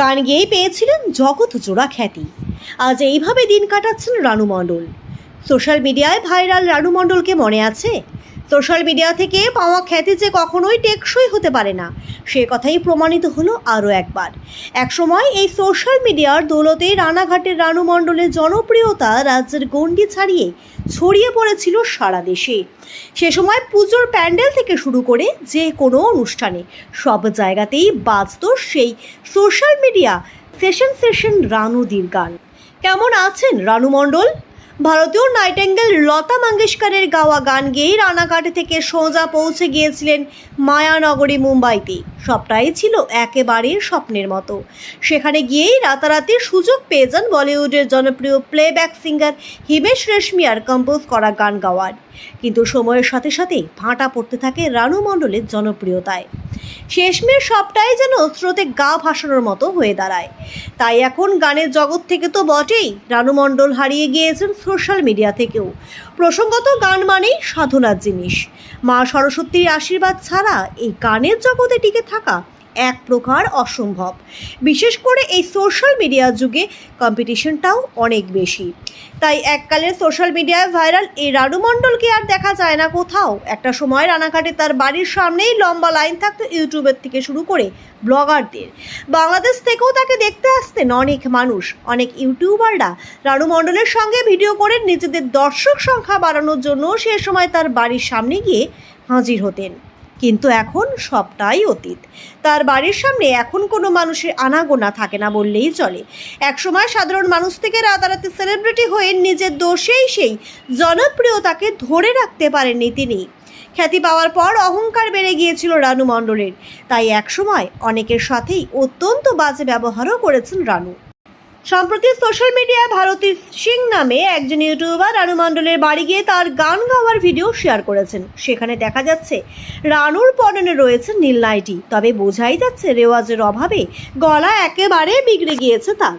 গান গেয়েই পেয়েছিলেন জগৎ জোড়া খ্যাতি। আজ এইভাবে দিন কাটাচ্ছেন রানু মণ্ডল। সোশ্যাল মিডিয়ায় ভাইরাল রানু মণ্ডলকে মনে আছে? সোশ্যাল মিডিয়া থেকে পাওয়া খ্যাতি যে কখনোই টেকসই হতে পারে না, সে কথাই প্রমাণিত হলো আরও একবার। একসময় এই সোশ্যাল মিডিয়ার দৌলতে রানাঘাটের রানু মণ্ডলের জনপ্রিয়তা রাজ্যের গণ্ডি ছাড়িয়ে ছড়িয়ে পড়েছিল সারা দেশে। সে সময় পুজোর প্যান্ডেল থেকে শুরু করে যে কোনো অনুষ্ঠানে সব জায়গাতেই বাজত সেই সোশ্যাল মিডিয়া সেশন সেশন রানুদির গান। কেমন আছেন রানু মণ্ডল? ভারতীয় নাইটেঙ্গেল লতা মঙ্গেশকরের গাওয়া গান গেয়ে রানাঘাট থেকে সোজা পৌঁছে গিয়েছিলেন মায়ানগরী মুম্বাইতে। সবটাই ছিল একেবারে স্বপ্নের মতো। সেখানে গিয়েই রাতারাতি সুযোগ পেয়ে যান বলিউডের জনপ্রিয় প্লেব্যাক সিঙ্গার হিমেশ রেশমিয়ার কম্পোজ করা গান গাওয়ার। কিন্তু সময়ের সাথে সাথে ভাঁটা পড়তে থাকে রানু মণ্ডলের জনপ্রিয়তায়। শেষমেশ সবটাই যেন স্রোতে গা ভাসানোর মতো হয়ে দাঁড়ায়। তাই এখন গানের জগৎ থেকে তো বটেই রানু মণ্ডল হারিয়ে গিয়েছেন সোশ্যাল মিডিয়া থেকেও। প্রসঙ্গত গান মানেই সাধনার জিনিস। মা সরস্বতীর আশীর্বাদ ছাড়া এই গানের জগতে টিকে থাকা এক প্রকার অসম্ভব। বিশেষ করে এই সোশ্যাল মিডিয়ার যুগে কম্পিটিশনটাও অনেক বেশি। তাই এককালের সোশ্যাল মিডিয়ায় ভাইরাল এই রানু মণ্ডলকে আর দেখা যায় না কোথাও। একটা সময় রানাঘাটে তার বাড়ির সামনেই লম্বা লাইন থাকতো ইউটিউবের থেকে শুরু করে ব্লগারদের। বাংলাদেশ থেকেও তাকে দেখতে আসতেন অনেক মানুষ। অনেক ইউটিউবাররা রানু মণ্ডলের সঙ্গে ভিডিও করে নিজেদের দর্শক সংখ্যা বাড়ানোর জন্য সে সময় তার বাড়ির সামনে গিয়ে হাজির হতেন। কিন্তু এখন সবটাই অতীত। তার বাড়ির সামনে এখন কোনো মানুষের আনাগোনা থাকে না বললেই চলে। একসময় সাধারণ মানুষ থেকে রাতারাতি সেলিব্রিটি হয়ে নিজের দোষেই সেই জনপ্রিয়তাকে ধরে রাখতে পারেননি তিনি। খ্যাতি পাওয়ার পর অহংকার বেড়ে গিয়েছিল রানু মণ্ডলের। তাই একসময় অনেকের সাথেই অত্যন্ত বাজে ব্যবহারও করেছেন রানু। সম্প্রতি সোশ্যাল মিডিয়ায় ভারতী সিং নামে একজন ইউটিউবার রানু মণ্ডলের বাড়ি গিয়ে তার গান গাওয়ার ভিডিও শেয়ার করেছেন। সেখানে দেখা যাচ্ছে, রানুর পরনে রয়েছে নীল নাইটি। তবে বোঝাই যাচ্ছে রেওয়াজের অভাবে গলা একেবারে বিগড়ে গিয়েছে তার।